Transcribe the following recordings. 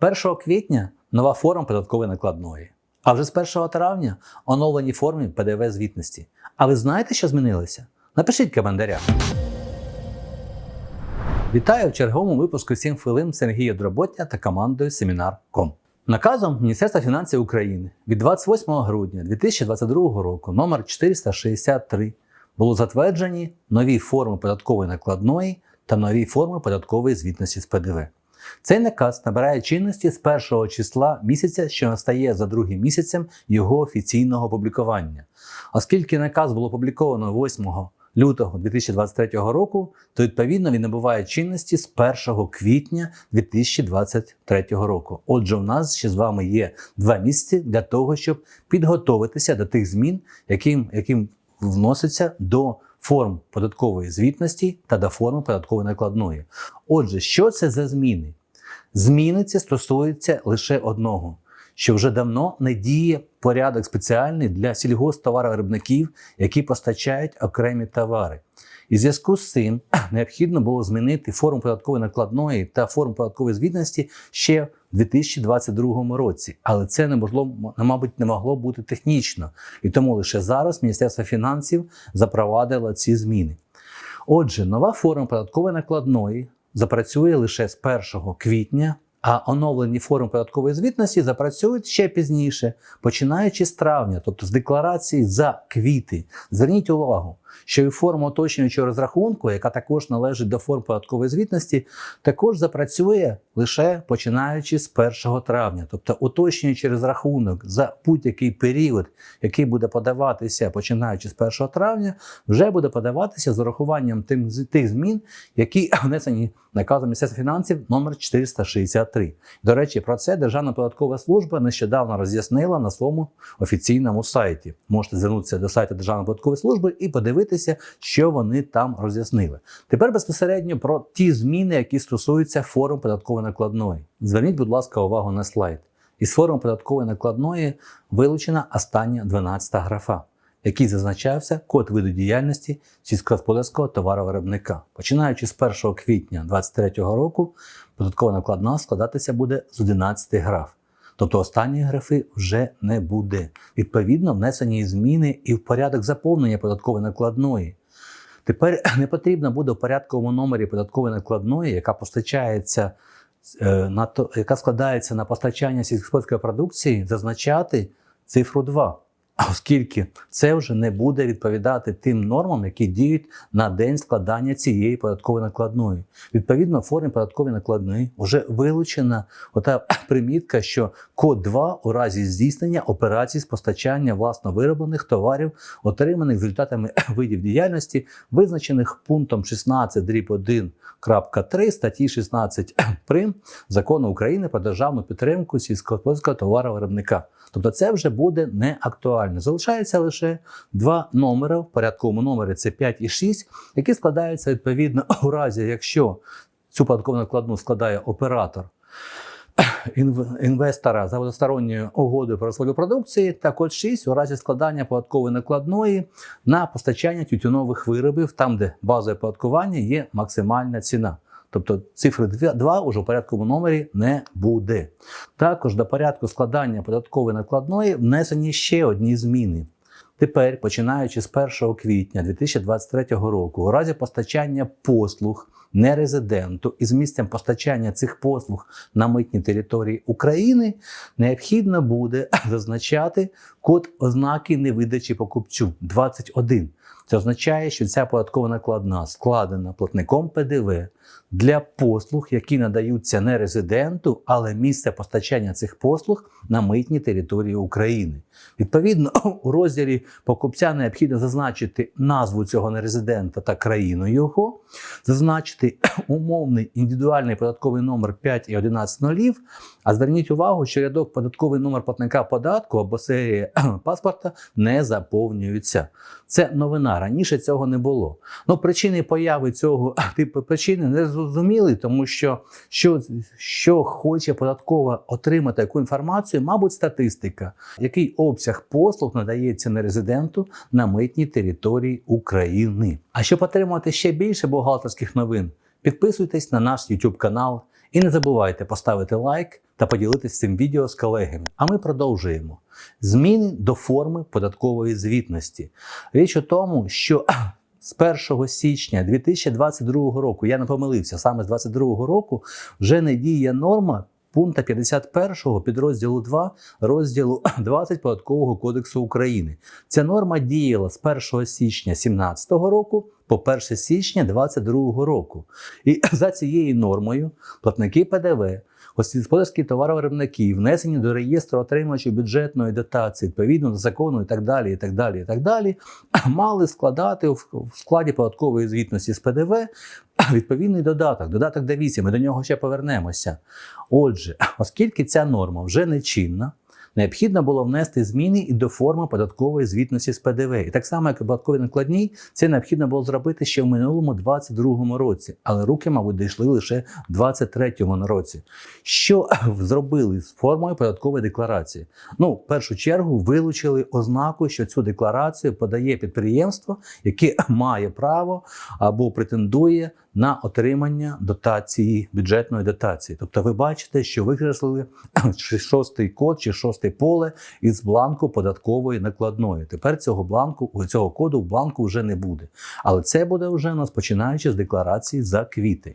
1 квітня нова форма податкової накладної. А вже з 1 травня оновлені форми ПДВ звітності. А ви знаєте, що змінилося? Напишіть в. Вітаю в черговому випуску 7 хвилин Сергія Дроботня та командою Семінар.ком. Наказом Міністерства фінансів України від 28 грудня 2022 року номер 463 було затверджені нові форми податкової накладної та нові форми податкової звітності з ПДВ. Цей наказ набирає чинності з першого числа місяця, що настає за другим місяцем його офіційного опублікування. Оскільки наказ було опубліковано 8 лютого 2023 року, то відповідно він набуває чинності з 1 квітня 2023 року. Отже, у нас ще з вами є два місяці для того, щоб підготуватися до тих змін, яким, яким вноситься до форм податкової звітності та до форми податкової накладної. Отже, що це за зміни? Зміни ці стосуються лише одного, що вже давно не діє порядок спеціальний для сільгосптоваровиробників, які постачають окремі товари. І зв'язку з цим необхідно було змінити форму податкової накладної та форму податкової звітності ще в 2022 році. Але це неможливо, мабуть, не могло бути технічно. І тому лише зараз Міністерство фінансів запровадило ці зміни. Отже, нова форма податкової накладної запрацює лише з 1 квітня, а оновлені форми податкової звітності запрацюють ще пізніше, починаючи з травня, тобто з декларації за квіти. Зверніть увагу, що і форма уточнюючого розрахунку, яка також належить до форм податкової звітності, також запрацює лише починаючи з 1 травня, тобто уточнюючи розрахунок за будь-який період, який буде подаватися починаючи з 1 травня, вже буде подаватися з урахуванням тих змін, які внесені наказом Міністерства фінансів номер 463. До речі, про це Державна податкова служба нещодавно роз'яснила на своєму офіційному сайті. Можете звернутися до сайту Державної податкової служби і подивитися, що вони там роз'яснили. Тепер безпосередньо про ті зміни, які стосуються форм податкової накладної. Зверніть, будь ласка, увагу на слайд. Із форми податкової накладної вилучена остання 12 графа, в якій зазначався код виду діяльності сільськогосподарського товаровиробника. Починаючи з 1 квітня 2023 року, податкова накладна складатися буде з 11 граф. Тобто останньої графи вже не буде. Відповідно, внесені зміни і в порядок заповнення податкової накладної. Тепер не потрібно буде в порядковому номері податкової накладної, яка постачається е, на то, яка складається на постачання сільськогосподарської продукції, зазначати цифру 2. Оскільки це вже не буде відповідати тим нормам, які діють на день складання цієї податкової накладної. Відповідно, формі податкової накладної вже вилучена ота примітка, що код 2 у разі здійснення операцій з постачання власно вироблених товарів, отриманих з результатами видів діяльності, визначених пунктом 16 дріб 1.3 статті 16 прим закону України про державну підтримку сільськогосподарського товаровиробника. Тобто це вже буде не актуально. Залишається лише два номери в порядковому номері це 5 і 6, які складаються відповідно у разі, якщо цю податкову накладну складає оператор інвестора за односторонньою угодою про розподіл продукції, та код 6 у разі складання податкової накладної на постачання тютюнових виробів, там, де базове податкування є максимальна ціна. Тобто цифри 2 уже в порядковому номері не буде. Також до порядку складання податкової накладної внесені ще одні зміни. Тепер, починаючи з 1 квітня 2023 року, у разі постачання послуг нерезиденту із місцем постачання цих послуг на митній території України, необхідно буде зазначати код ознаки невидачі покупцю 21. Це означає, що ця податкова накладна складена платником ПДВ для послуг, які надаються не резиденту, але місце постачання цих послуг на митній території України. Відповідно, у розділі покупця необхідно зазначити назву цього нерезидента та країну його, зазначити умовний індивідуальний податковий номер 5 і 11 нулів. А зверніть увагу, що рядок податковий номер платника податку або серія паспорта не заповнюється. Це новина. Раніше цього не було. Ну, причини появи цього типу причини не зрозуміли, тому що, що що хоче податкова отримати яку інформацію, мабуть, статистика, який обсяг послуг надається нерезиденту на митній території України. А щоб отримати ще більше бухгалтерських новин, підписуйтесь на наш YouTube канал і не забувайте поставити лайк, та поділитися цим відео з колегами. А ми продовжуємо. Зміни до форми податкової звітності. Річ у тому, що з 1 січня 2022 року, я не помилився, саме з 2022 року вже не діє норма пункта 51 підрозділу 2 розділу 20 Податкового кодексу України. Ця норма діяла з 1 січня 2017 року по 1 січня 2022 року. І за цією нормою платники ПДВ, господарські товаровиробники, внесені до реєстру отримувачів бюджетної дотації відповідно до закону і так далі, і так далі, і так далі, мали складати в складі податкової звітності з ПДВ відповідний додаток, додаток Д8, ми до нього ще повернемося. Отже, оскільки ця норма вже не чинна, необхідно було внести зміни і до форми податкової звітності з ПДВ. І так само, як і податкові накладні, це необхідно було зробити ще в минулому 22-му році, але руки, мабуть, дійшли лише в 23-му році. Що зробили з формою податкової декларації? Ну, в першу чергу, вилучили ознаку, що цю декларацію подає підприємство, яке має право або претендує на отримання дотації, бюджетної дотації. Тобто, ви бачите, що викреслили шостий код чи шосте поле із бланку податкової накладної. Тепер цього бланку, цього коду в бланку вже не буде. Але це буде вже у нас починаючи з декларації за квітень.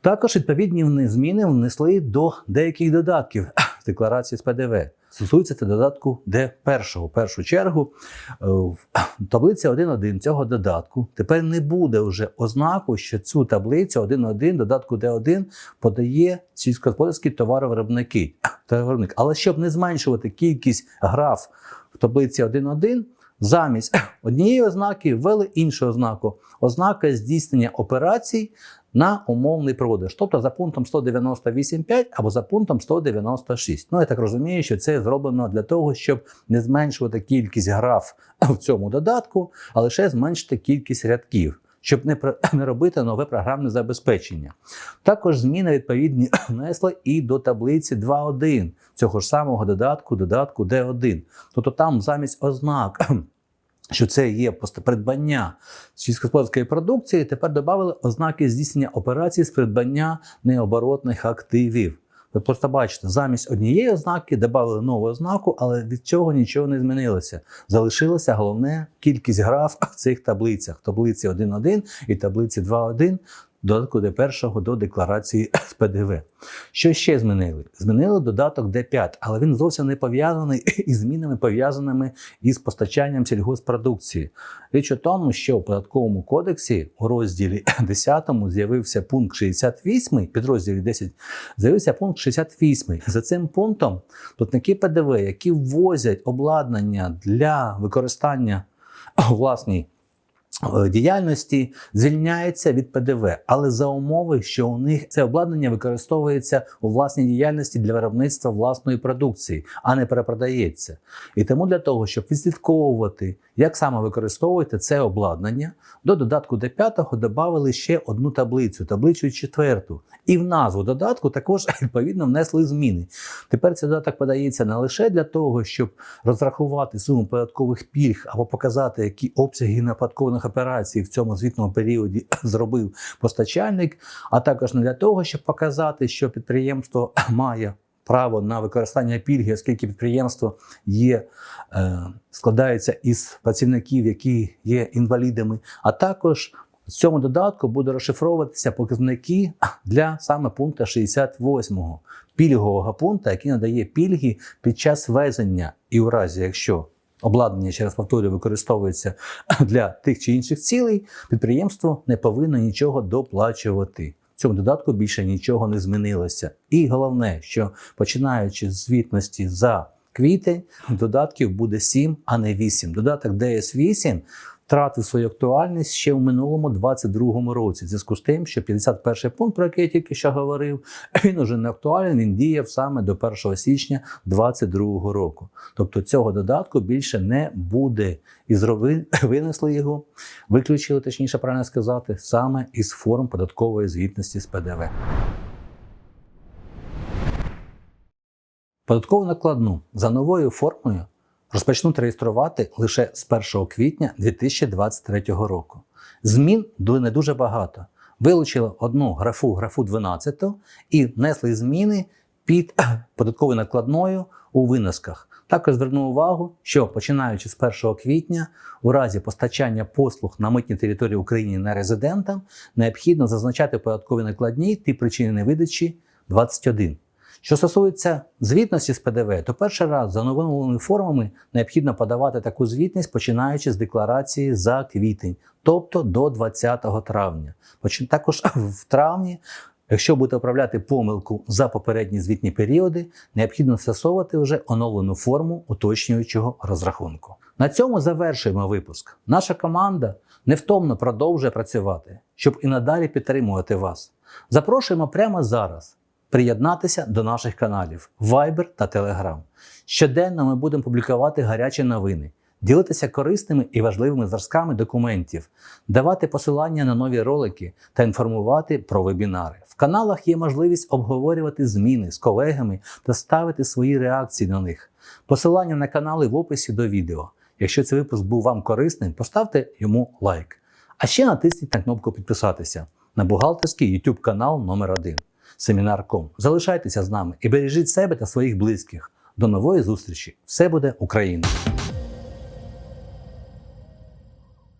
Також відповідні зміни внесли до деяких додатків декларації з ПДВ. Стосується це додатку Д1. В першу чергу е, в таблиця 1.1 цього додатку тепер не буде вже ознаку, що цю таблицю 1.1 додатку Д1 подає сільськогосподарські товаровиробники. товаровиробник. Але щоб не зменшувати кількість граф в таблиці 1.1, замість однієї ознаки ввели іншу ознаку. Ознака здійснення операцій на умовний продаж, тобто за пунктом 198.5 або за пунктом 196. Ну, я так розумію, що це зроблено для того, щоб не зменшувати кількість граф в цьому додатку, а лише зменшити кількість рядків. Щоб не не робити нове програмне забезпечення. Також зміни відповідні внесли і до таблиці 2.1 цього ж самого додатку, додатку D1. Тобто там замість ознак що це є просто придбання сільськогосподарської продукції, тепер додали ознаки здійснення операцій з придбання необоротних активів. Ви просто бачите, замість однієї ознаки додали нову ознаку, але від цього нічого не змінилося. Залишилася головне кількість граф в цих таблицях: таблиці 1.1 і таблиці 2.1 додатку Д1 до декларації з ПДВ. Що ще змінили? Змінили додаток Д5, але він зовсім не пов'язаний із змінами, пов'язаними із постачанням сільгоспродукції. Річ у тому, що в податковому кодексі у розділі 10 з'явився пункт 68, підрозділі 10 з'явився пункт 68. За цим пунктом платники ПДВ, які ввозять обладнання для використання у власній діяльності звільняється від ПДВ, але за умови, що у них це обладнання використовується у власній діяльності для виробництва власної продукції, а не перепродається. І тому для того, щоб відслідковувати, як саме використовуєте це обладнання, до додатку Д5 додали ще одну таблицю, таблицю четверту. І в назву додатку також відповідно внесли зміни. Тепер цей додаток подається не лише для того, щоб розрахувати суму податкових пільг або показати, які обсяги нападкових операцій в цьому звітному періоді зробив постачальник, а також не для того, щоб показати, що підприємство має. Право на використання пільги, оскільки підприємство є, е, складається із працівників, які є інвалідами, а також в цьому додатку буде розшифровуватися показники для саме пункту 68 пільгового пункту, який надає пільги під час везення, і у разі, якщо обладнання, ще раз повторюю, використовується для тих чи інших цілей, підприємство не повинно нічого доплачувати. Цьому додатку більше нічого не змінилося. І головне, що починаючи з звітності за квітень, додатків буде 7, а не 8. Додаток DS8 втратив свою актуальність ще в минулому 22-му році. В зв'язку з тим, що 51 пункт, про який я тільки що говорив, він уже не актуальний, він діяв саме до 1 січня 22-го року. Тобто цього додатку більше не буде. І зроби, винесли його, виключили, точніше правильно сказати, саме із форм податкової звітності з ПДВ. Податкову накладну за новою формою розпочнуть реєструвати лише з 1 квітня 2023 року. Змін не дуже багато. Вилучили одну графу, графу 12 і внесли зміни під податковою накладною у виносках. Також зверну увагу, що починаючи з 1 квітня, у разі постачання послуг на митній території України нерезидентам, необхідно зазначати податкові накладні ті причини невидачі 21. Що стосується звітності з ПДВ, то перший раз за новими формами необхідно подавати таку звітність, починаючи з декларації за квітень, тобто до 20 травня. Також в травні, якщо будете управляти помилку за попередні звітні періоди, необхідно застосовувати вже оновлену форму уточнюючого розрахунку. На цьому завершуємо випуск. Наша команда невтомно продовжує працювати, щоб і надалі підтримувати вас. Запрошуємо прямо зараз приєднатися до наших каналів Viber та Telegram. Щоденно ми будемо публікувати гарячі новини, ділитися корисними і важливими зразками документів, давати посилання на нові ролики та інформувати про вебінари. В каналах є можливість обговорювати зміни з колегами та ставити свої реакції на них. Посилання на канали в описі до відео. Якщо цей випуск був вам корисним, поставте йому лайк. А ще натисніть на кнопку підписатися на бухгалтерський YouTube канал номер 1 Семінар.ком. Залишайтеся з нами і бережіть себе та своїх близьких. До нової зустрічі! Все буде Україна!